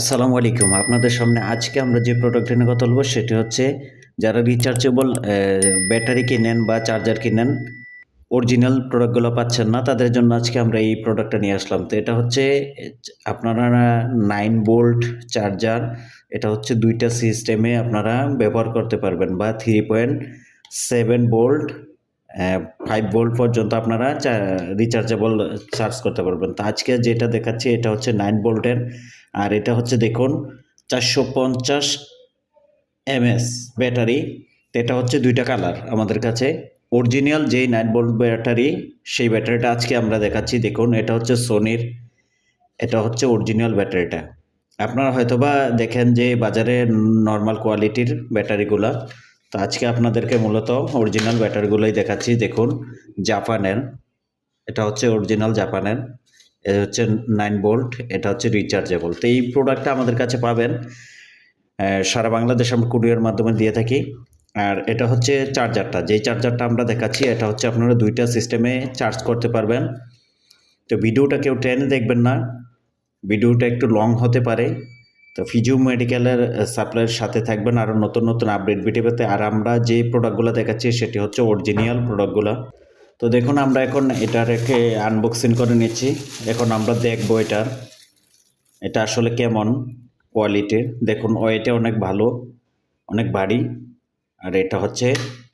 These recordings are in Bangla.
আসসালামু আলাইকুম। আপনাদের সামনে আজকে আমরা যে প্রোডাক্ট নিয়ে কথা বলব, সেটি হচ্ছে যারা রিচার্জেবল ব্যাটারি কিনেন বা চার্জার কিনেন অরিজিনাল প্রোডাক্টগুলো পাচ্ছেন না, তাদের জন্য আজকে আমরা এই প্রোডাক্টটা নিয়ে আসলাম। তো এটা হচ্ছে, আপনারা নাইন বোল্ট চার্জার এটা হচ্ছে দুইটা সিস্টেমে আপনারা ব্যবহার করতে পারবেন বা three point seven volt five volt পর্যন্ত আপনারা রিচার্জেবল চার্জ করতে পারবেন। তো আজকে যেটা দেখাচ্ছি, এটা হচ্ছে নাইন ভোল্টের আর এটা হচ্ছে দেখুন, চারশো পঞ্চাশ এমএস ব্যাটারি। এটা হচ্ছে দুইটা কালার আমাদের কাছে। অরিজিনাল যেই নাইন ভোল্ট ব্যাটারি, সেই ব্যাটারিটা আজকে আমরা দেখাচ্ছি। দেখুন, এটা হচ্ছে সোনির এটা হচ্ছে অরিজিনাল ব্যাটারিটা। আপনারা হয়তোবা দেখেন যে বাজারে নর্মাল কোয়ালিটির ব্যাটারিগুলা। তো আজকে আপনাদেরকে মূলত অরিজিনাল ব্যাটারগুলোই দেখাচ্ছি। দেখুন, জাপানের। এটা হচ্ছে অরিজিনাল জাপানের। এটা হচ্ছে নাইন বোল্ট এটা হচ্ছে রিচার্জেবল তো এই প্রোডাক্টটা আমাদের কাছে পাবেন। সারা বাংলাদেশ আমরা কুরিয়ার মাধ্যমে দিয়ে থাকি। আর এটা হচ্ছে চার্জারটা যেই চার্জারটা আমরা দেখাচ্ছি, এটা হচ্ছে আপনারা দুইটা সিস্টেমে চার্জ করতে পারবেন। তো ভিডিওটা কেউ টেনে দেখবেন না। ভিডিওটা একটু লং হতে পারে। তো ফিজিও মেডিকেলের সাপ্লাইয়ের সাথে থাকবেন আরও নতুন নতুন আপডেট ভিডিও পেতে। আর আমরা যে প্রোডাক্টগুলো দেখাচ্ছি, সেটি হচ্ছে অরিজিনাল প্রোডাক্টগুলো তো দেখুন, আমরা এখন এটাকে আনবক্সিং করে নিচ্ছি। এখন আমরা দেখব এটার, এটা আসলে কেমন কোয়ালিটির দেখুন ওয়েটে অনেক ভালো, অনেক ভারী। আর এটা হচ্ছে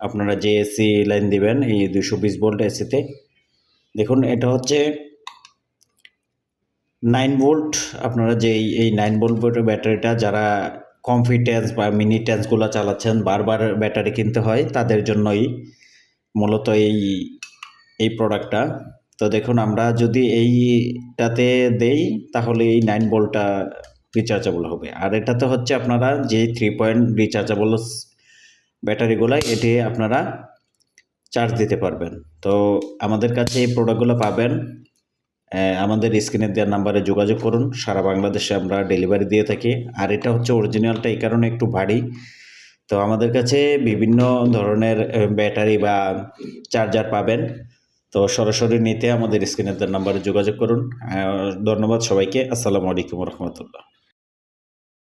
আপনারা যে এসি লাইন দিবেন, এই দুশো বিশ ভোল্ট এসিতে দেখুন, এটা হচ্ছে নাইন ভোল্ট আপনারা যে এই- নাইন ভোল্ট ব্যাটারিটা যারা কমফিটেন্স বা মিনি টেন্সগুলো চালাচ্ছেন, বারবার ব্যাটারি কিনতে হয়, তাদের জন্যই মূলত এই এই প্রোডাক্টটা তো দেখুন, আমরা যদি এইটাতে দেই, তাহলে এই নাইন ভোল্টটা রিচার্জেবল হবে। আর এটাতে হচ্ছে আপনারা যে থ্রি পয়েন্ট রিচার্জেবল ব্যাটারিগুলো এটি আপনারা চার্জ দিতে পারবেন। তো আমাদের কাছে এই প্রোডাক্টগুলো পাবেন। আমাদের স্ক্রিনে দেওয়ার নাম্বারে যোগাযোগ করুন। সারা বাংলাদেশে আমরা ডেলিভারি দিয়ে থাকি। আর এটা হচ্ছে অরিজিনালটা এই কারণে একটু ভারী। তো আমাদের কাছে বিভিন্ন ধরনের ব্যাটারি বা চার্জার পাবেন। তো সরাসরি নিতে আমাদের স্ক্রিনে দেওয়ার নাম্বারে যোগাযোগ করুন। ধন্যবাদ সবাইকে। আসসালামু আলাইকুম রহমতুল্লাহ।